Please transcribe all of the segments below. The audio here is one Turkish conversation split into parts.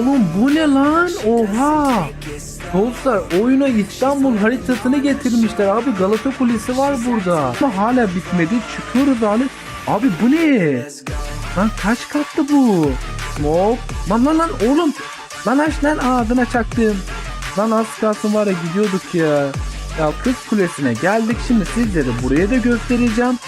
Oğlum bu ne lan? Oha! Dostlar oyuna İstanbul haritasını getirmişler abi. Galata Kulesi var burada. Ama hala bitmedi. Çıkıyoruz abi. Abi bu ne? Lan kaç katlı bu? Hop. Lan lan lan oğlum. Lan aç lan ağzına çaktım. Lan az kalsın var ya gidiyorduk ya. Ya kız kulesine geldik şimdi sizlere buraya da göstereceğim.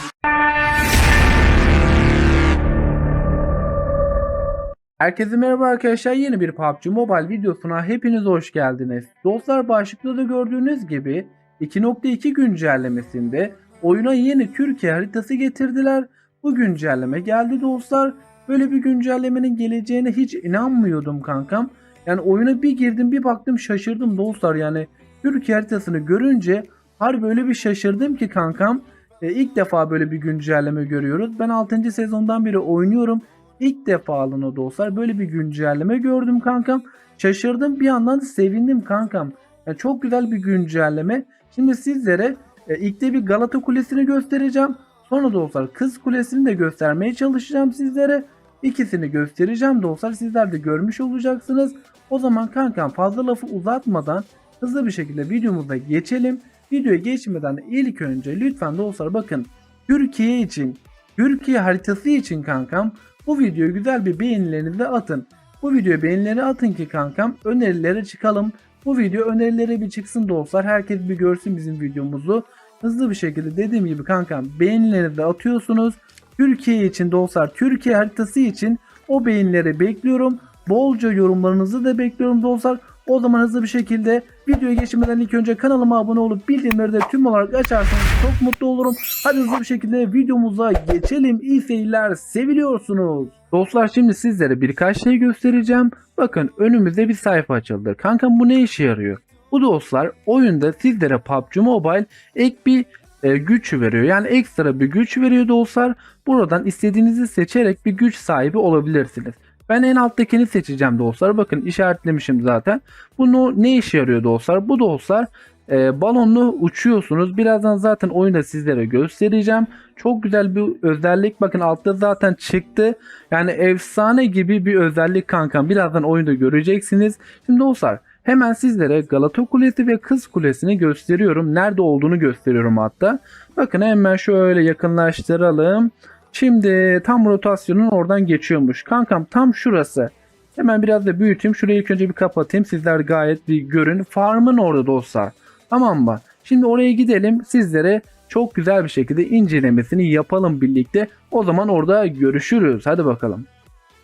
Herkese merhaba arkadaşlar yeni bir PUBG Mobile videosuna hepiniz hoş geldiniz. Dostlar başlıkta da gördüğünüz gibi 2.2 güncellemesinde oyuna yeni Türkiye haritası getirdiler. Bu güncelleme geldi dostlar. Böyle bir güncellemenin geleceğine hiç inanmıyordum kankam. Yani oyuna bir girdim bir baktım şaşırdım dostlar yani Türkiye haritasını görünce harbi öyle bir şaşırdım ki kankam. E, ilk defa böyle bir güncelleme görüyoruz. Ben 6. sezondan beri oynuyorum. İlk defalığına dostlar böyle bir güncelleme gördüm kankam. Şaşırdım bir yandan da sevindim kankam. Yani çok güzel bir güncelleme. Şimdi sizlere e, ilk de bir Galata Kulesi'ni göstereceğim. Sonra dostlar Kız Kulesi'ni de göstermeye çalışacağım sizlere. İkisini göstereceğim dostlar. Sizler de görmüş olacaksınız. O zaman kankam fazla lafı uzatmadan hızlı bir şekilde videomuza geçelim. Videoya geçmeden ilk önce lütfen dostlar bakın Türkiye için Türkiye haritası için kankam bu videoya güzel bir beğenilerinizi atın. Bu videoya beğenileri atın ki kankam önerilere çıkalım. Bu video önerilere bir çıksın dostlar. Herkes bir görsün bizim videomuzu. Hızlı bir şekilde dediğim gibi kankam beğenileri de atıyorsunuz. Türkiye için dostlar Türkiye haritası için o beğenileri bekliyorum. Bolca yorumlarınızı da bekliyorum dostlar. O zaman hızlı bir şekilde videoya geçmeden ilk önce kanalıma abone olup bildirimleri de tüm olarak açarsanız çok mutlu olurum. Hadi hızlı bir şekilde videomuza geçelim. İyi seyirler seviliyorsunuz. Dostlar şimdi sizlere birkaç şey göstereceğim. Bakın önümüzde bir sayfa açıldı. Kankam bu ne işe yarıyor? Bu dostlar oyunda sizlere PUBG Mobile ek bir e, güç veriyor. Yani ekstra bir güç veriyor dostlar. Buradan istediğinizi seçerek bir güç sahibi olabilirsiniz. Ben en alttakini seçeceğim dostlar. Bakın işaretlemişim zaten. Bu no- ne işe yarıyor dostlar? Bu dostlar e, balonlu uçuyorsunuz. Birazdan zaten oyunda sizlere göstereceğim. Çok güzel bir özellik. Bakın altta zaten çıktı. Yani efsane gibi bir özellik kankam. Birazdan oyunda göreceksiniz. Şimdi dostlar hemen sizlere Galata Kulesi ve Kız Kulesi'ni gösteriyorum. Nerede olduğunu gösteriyorum hatta. Bakın hemen şöyle yakınlaştıralım. Şimdi tam rotasyonun oradan geçiyormuş. Kankam tam şurası. Hemen biraz da büyüteyim. Şurayı ilk önce bir kapatayım. Sizler gayet bir görün. Farmın orada dostlar. Tamam mı? Şimdi oraya gidelim. Sizlere çok güzel bir şekilde incelemesini yapalım birlikte. O zaman orada görüşürüz. Hadi bakalım.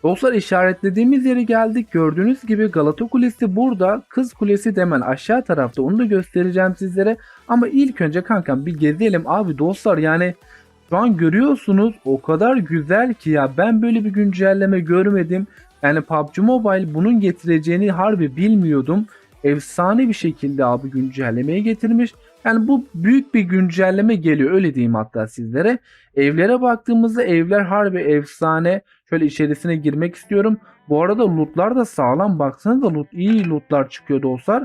Dostlar işaretlediğimiz yere geldik. Gördüğünüz gibi Galata Kulesi burada. Kız Kulesi de hemen aşağı tarafta. Onu da göstereceğim sizlere. Ama ilk önce kankam bir gezelim. Abi dostlar yani şu an görüyorsunuz o kadar güzel ki ya ben böyle bir güncelleme görmedim. Yani PUBG Mobile bunun getireceğini harbi bilmiyordum. Efsane bir şekilde abi güncellemeyi getirmiş. Yani bu büyük bir güncelleme geliyor öyle diyeyim hatta sizlere. Evlere baktığımızda evler harbi efsane. Şöyle içerisine girmek istiyorum. Bu arada lootlar da sağlam. Baksanıza loot iyi lootlar çıkıyor dostlar.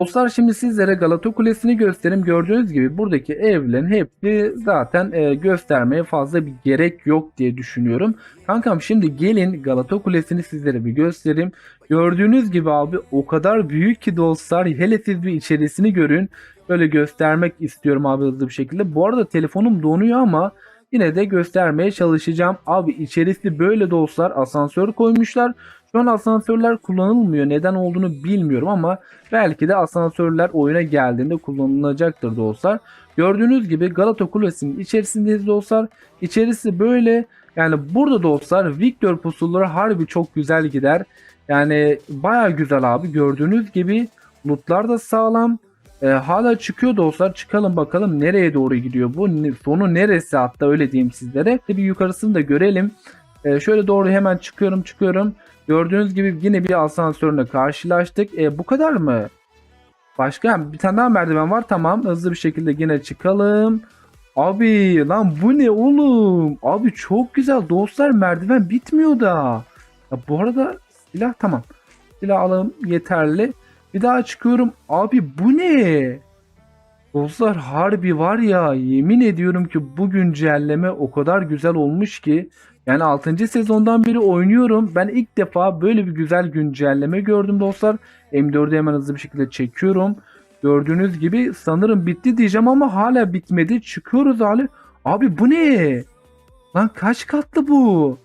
Dostlar şimdi sizlere Galata Kulesi'ni göstereyim. Gördüğünüz gibi buradaki evlerin hepsi zaten e, göstermeye fazla bir gerek yok diye düşünüyorum. Kankam şimdi gelin Galata Kulesi'ni sizlere bir göstereyim. Gördüğünüz gibi abi o kadar büyük ki dostlar. Hele siz bir içerisini görün. Böyle göstermek istiyorum abi hızlı bir şekilde. Bu arada telefonum donuyor ama yine de göstermeye çalışacağım. Abi içerisi böyle dostlar. Asansör koymuşlar. Şu an asansörler kullanılmıyor. Neden olduğunu bilmiyorum ama belki de asansörler oyuna geldiğinde kullanılacaktır dostlar. Gördüğünüz gibi Galata Kulesi'nin içerisindeyiz dostlar. İçerisi böyle. Yani burada dostlar Victor pusulları harbi çok güzel gider. Yani baya güzel abi. Gördüğünüz gibi lootlar da sağlam. Ee, hala çıkıyor dostlar. Çıkalım bakalım nereye doğru gidiyor bu. Sonu neresi hatta öyle diyeyim sizlere. Bir yukarısını da görelim. Ee, şöyle doğru hemen çıkıyorum çıkıyorum. Gördüğünüz gibi yine bir asansörle karşılaştık. E, bu kadar mı? Başka bir tane daha merdiven var. Tamam hızlı bir şekilde yine çıkalım. Abi lan bu ne oğlum? Abi çok güzel dostlar merdiven bitmiyor da. Ya bu arada silah tamam. Silah alalım yeterli. Bir daha çıkıyorum. Abi bu ne? Dostlar harbi var ya yemin ediyorum ki bu güncelleme o kadar güzel olmuş ki yani 6. sezondan beri oynuyorum. Ben ilk defa böyle bir güzel güncelleme gördüm dostlar. M4'ü hemen hızlı bir şekilde çekiyorum. Gördüğünüz gibi sanırım bitti diyeceğim ama hala bitmedi. Çıkıyoruz hali. Abi bu ne? Lan kaç katlı bu?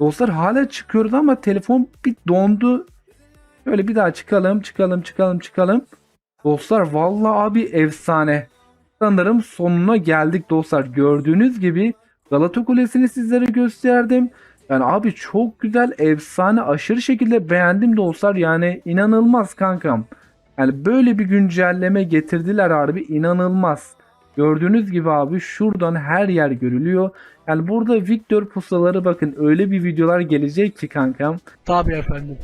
Dostlar hala çıkıyoruz ama telefon bir dondu. Şöyle bir daha çıkalım, çıkalım, çıkalım, çıkalım. Dostlar vallahi abi efsane. Sanırım sonuna geldik dostlar. Gördüğünüz gibi Galata Kulesi'ni sizlere gösterdim. Yani abi çok güzel, efsane, aşırı şekilde beğendim dostlar. Yani inanılmaz kankam. Yani böyle bir güncelleme getirdiler harbi inanılmaz. Gördüğünüz gibi abi şuradan her yer görülüyor. Yani burada Victor pusuları bakın öyle bir videolar gelecek ki kankam. Tabii efendim.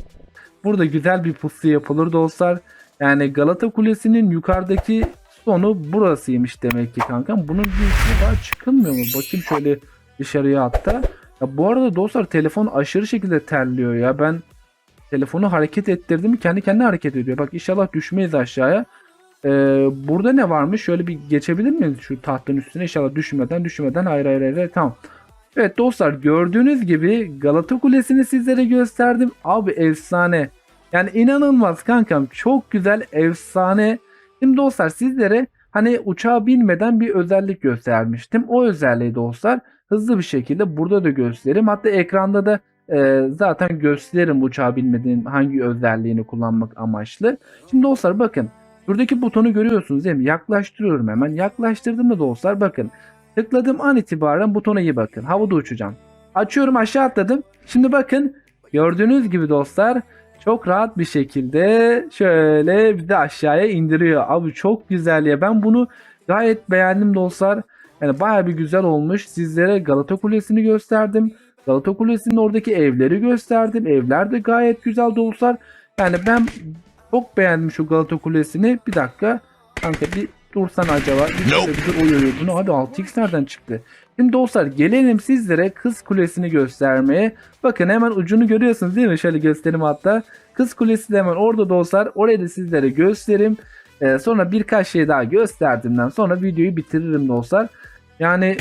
Burada güzel bir pusu yapılır dostlar. Yani Galata Kulesi'nin yukarıdaki sonu burasıymış demek ki kankam. Bunun bir daha çıkılmıyor mu? Bakayım şöyle dışarıya hatta. Ya bu arada dostlar telefon aşırı şekilde terliyor ya. Ben telefonu hareket ettirdim kendi kendine hareket ediyor. Bak inşallah düşmeyiz aşağıya. Ee, burada ne varmış? Şöyle bir geçebilir miyiz şu tahtın üstüne? İnşallah düşmeden düşmeden hayır hayır hayır tamam. Evet dostlar gördüğünüz gibi Galata Kulesi'ni sizlere gösterdim. Abi efsane. Yani inanılmaz kankam. Çok güzel efsane. Şimdi dostlar sizlere hani uçağa binmeden bir özellik göstermiştim. O özelliği dostlar hızlı bir şekilde burada da göstereyim. Hatta ekranda da e, zaten gösteririm uçağa binmeden hangi özelliğini kullanmak amaçlı. Şimdi dostlar bakın. Buradaki butonu görüyorsunuz değil mi? Yaklaştırıyorum hemen. Yaklaştırdığımda dostlar bakın. Tıkladığım an itibaren butona iyi bakın. Havada uçacağım. Açıyorum aşağı atladım. Şimdi bakın gördüğünüz gibi dostlar çok rahat bir şekilde şöyle bir de aşağıya indiriyor. Abi çok güzel ya. Ben bunu gayet beğendim dostlar. Yani baya bir güzel olmuş. Sizlere Galata Kulesi'ni gösterdim. Galata Kulesi'nin oradaki evleri gösterdim. Evler de gayet güzel dostlar. Yani ben çok beğendim şu Galata Kulesi'ni. Bir dakika. Kanka bir dursan acaba. Nope. oy, oy. Bunu hadi 6x nereden çıktı? Şimdi dostlar gelelim sizlere Kız Kulesi'ni göstermeye. Bakın hemen ucunu görüyorsunuz değil mi? Şöyle göstereyim hatta. Kız Kulesi de hemen orada dostlar. Orayı da sizlere göstereyim. Ee, sonra birkaç şey daha gösterdiğimden sonra videoyu bitiririm dostlar. Yani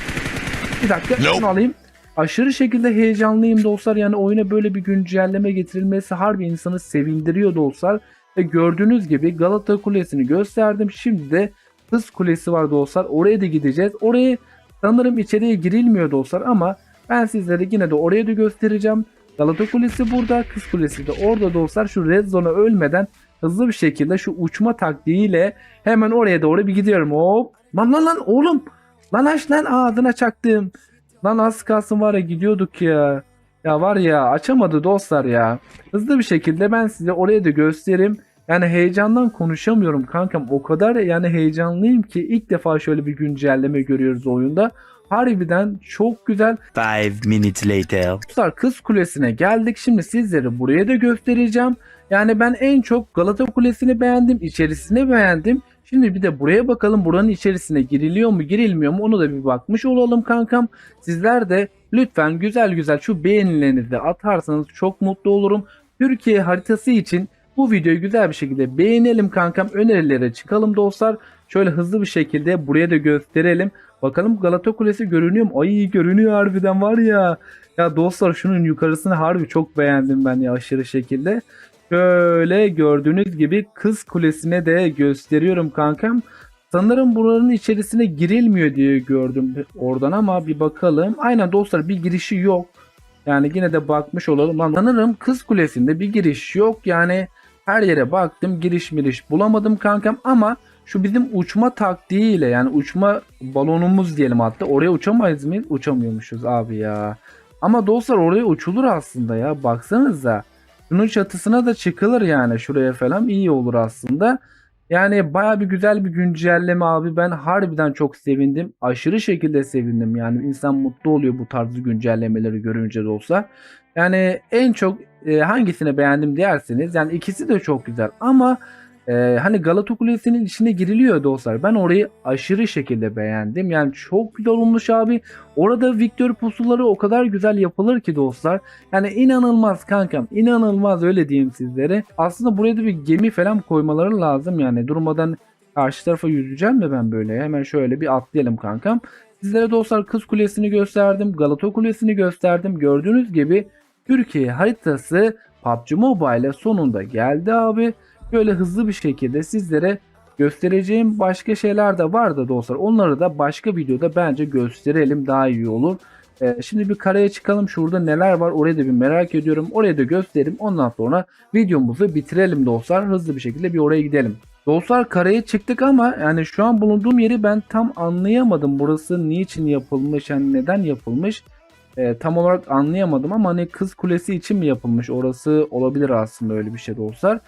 bir dakika Nope. şunu alayım. Aşırı şekilde heyecanlıyım dostlar. Yani oyuna böyle bir güncelleme getirilmesi harbi insanı sevindiriyor dostlar. Ve gördüğünüz gibi Galata Kulesi'ni gösterdim. Şimdi de Kız Kulesi var dostlar. Oraya da gideceğiz. Oraya sanırım içeriye girilmiyor dostlar ama ben sizlere yine de oraya da göstereceğim. Galata Kulesi burada, Kız Kulesi de orada dostlar. Şu Red Zone'a ölmeden hızlı bir şekilde şu uçma taktiğiyle hemen oraya doğru bir gidiyorum. Hop. Lan lan lan oğlum. Lan aç lan ağzına çaktım. Lan az kalsın var ya gidiyorduk ya. Ya var ya açamadı dostlar ya. Hızlı bir şekilde ben size oraya da göstereyim. Yani heyecandan konuşamıyorum kankam. O kadar yani heyecanlıyım ki ilk defa şöyle bir güncelleme görüyoruz oyunda. Harbiden çok güzel. Five minutes later. Dostlar Kız Kulesi'ne geldik. Şimdi sizlere buraya da göstereceğim. Yani ben en çok Galata Kulesi'ni beğendim. içerisini beğendim. Şimdi bir de buraya bakalım buranın içerisine giriliyor mu girilmiyor mu onu da bir bakmış olalım kankam. Sizler de lütfen güzel güzel şu beğenilerinizi atarsanız çok mutlu olurum. Türkiye haritası için bu videoyu güzel bir şekilde beğenelim kankam. Önerilere çıkalım dostlar. Şöyle hızlı bir şekilde buraya da gösterelim. Bakalım Galata Kulesi görünüyor mu? Ay görünüyor harbiden var ya. Ya dostlar şunun yukarısını harbi çok beğendim ben ya aşırı şekilde. Şöyle gördüğünüz gibi Kız Kulesi'ne de gösteriyorum kankam. Sanırım buranın içerisine girilmiyor diye gördüm oradan ama bir bakalım. Aynen dostlar bir girişi yok. Yani yine de bakmış olalım. Sanırım Kız Kulesi'nde bir giriş yok. Yani her yere baktım giriş miriş bulamadım kankam ama şu bizim uçma taktiğiyle yani uçma balonumuz diyelim hatta oraya uçamayız mı? Uçamıyormuşuz abi ya. Ama dostlar oraya uçulur aslında ya baksanıza. Bunun çatısına da çıkılır yani şuraya falan iyi olur aslında. Yani baya bir güzel bir güncelleme abi ben harbiden çok sevindim. Aşırı şekilde sevindim yani insan mutlu oluyor bu tarzı güncellemeleri görünce de olsa. Yani en çok e, hangisini beğendim derseniz yani ikisi de çok güzel ama e, hani Galata Kulesi'nin içine giriliyor dostlar. Ben orayı aşırı şekilde beğendim. Yani çok güzel olmuş abi. Orada Victor pusuları o kadar güzel yapılır ki dostlar. Yani inanılmaz kankam. inanılmaz öyle diyeyim sizlere. Aslında buraya da bir gemi falan koymaları lazım yani. Durmadan Karşı tarafa yüzeceğim mi ben böyle? Hemen şöyle bir atlayalım kankam. Sizlere dostlar Kız Kulesi'ni gösterdim. Galata Kulesi'ni gösterdim. Gördüğünüz gibi Türkiye haritası PUBG Mobile sonunda geldi abi. Böyle hızlı bir şekilde sizlere göstereceğim başka şeyler de var da dostlar. Onları da başka videoda bence gösterelim daha iyi olur. Ee, şimdi bir karaya çıkalım. Şurada neler var orayı da bir merak ediyorum. Oraya da göstereyim. Ondan sonra videomuzu bitirelim dostlar. Hızlı bir şekilde bir oraya gidelim. Dostlar karaya çıktık ama yani şu an bulunduğum yeri ben tam anlayamadım. Burası niçin yapılmış yani neden yapılmış Ee, tam olarak anlayamadım ama hani kız kulesi için mi yapılmış orası olabilir aslında öyle bir şey dostlar.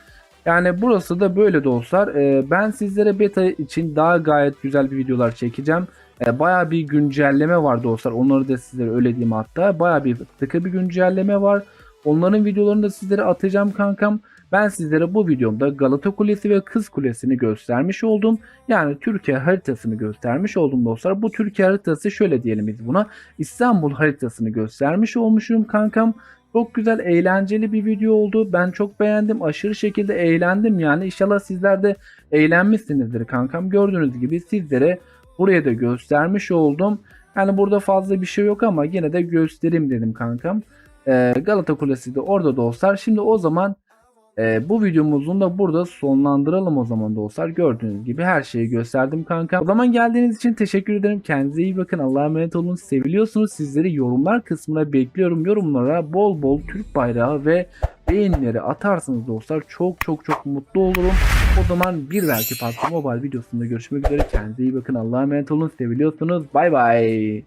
Yani burası da böyle dostlar. Ee, ben sizlere beta için daha gayet güzel bir videolar çekeceğim. Ee, bayağı bir güncelleme var dostlar. Onları da sizlere öyle diyeyim hatta. Bayağı bir sıkı bir güncelleme var. Onların videolarını da sizlere atacağım kankam. Ben sizlere bu videomda Galata Kulesi ve Kız Kulesi'ni göstermiş oldum. Yani Türkiye haritasını göstermiş oldum dostlar. Bu Türkiye haritası şöyle diyelim biz buna. İstanbul haritasını göstermiş olmuşum kankam. Çok güzel eğlenceli bir video oldu. Ben çok beğendim. Aşırı şekilde eğlendim yani. İnşallah sizler de eğlenmişsinizdir kankam. Gördüğünüz gibi sizlere buraya da göstermiş oldum. Yani burada fazla bir şey yok ama yine de göstereyim dedim kankam. Ee, Galata Kulesi de orada dostlar. Şimdi o zaman e, bu videomuzun da burada sonlandıralım o zaman dostlar. Gördüğünüz gibi her şeyi gösterdim kanka. O zaman geldiğiniz için teşekkür ederim. Kendinize iyi bakın. Allah'a emanet olun. Seviliyorsunuz. Sizleri yorumlar kısmına bekliyorum. Yorumlara bol bol Türk bayrağı ve beğenileri atarsınız dostlar. Çok çok çok mutlu olurum. O zaman bir belki PUBG Mobile videosunda görüşmek üzere. Kendinize iyi bakın. Allah'a emanet olun. Seviliyorsunuz. Bay bay.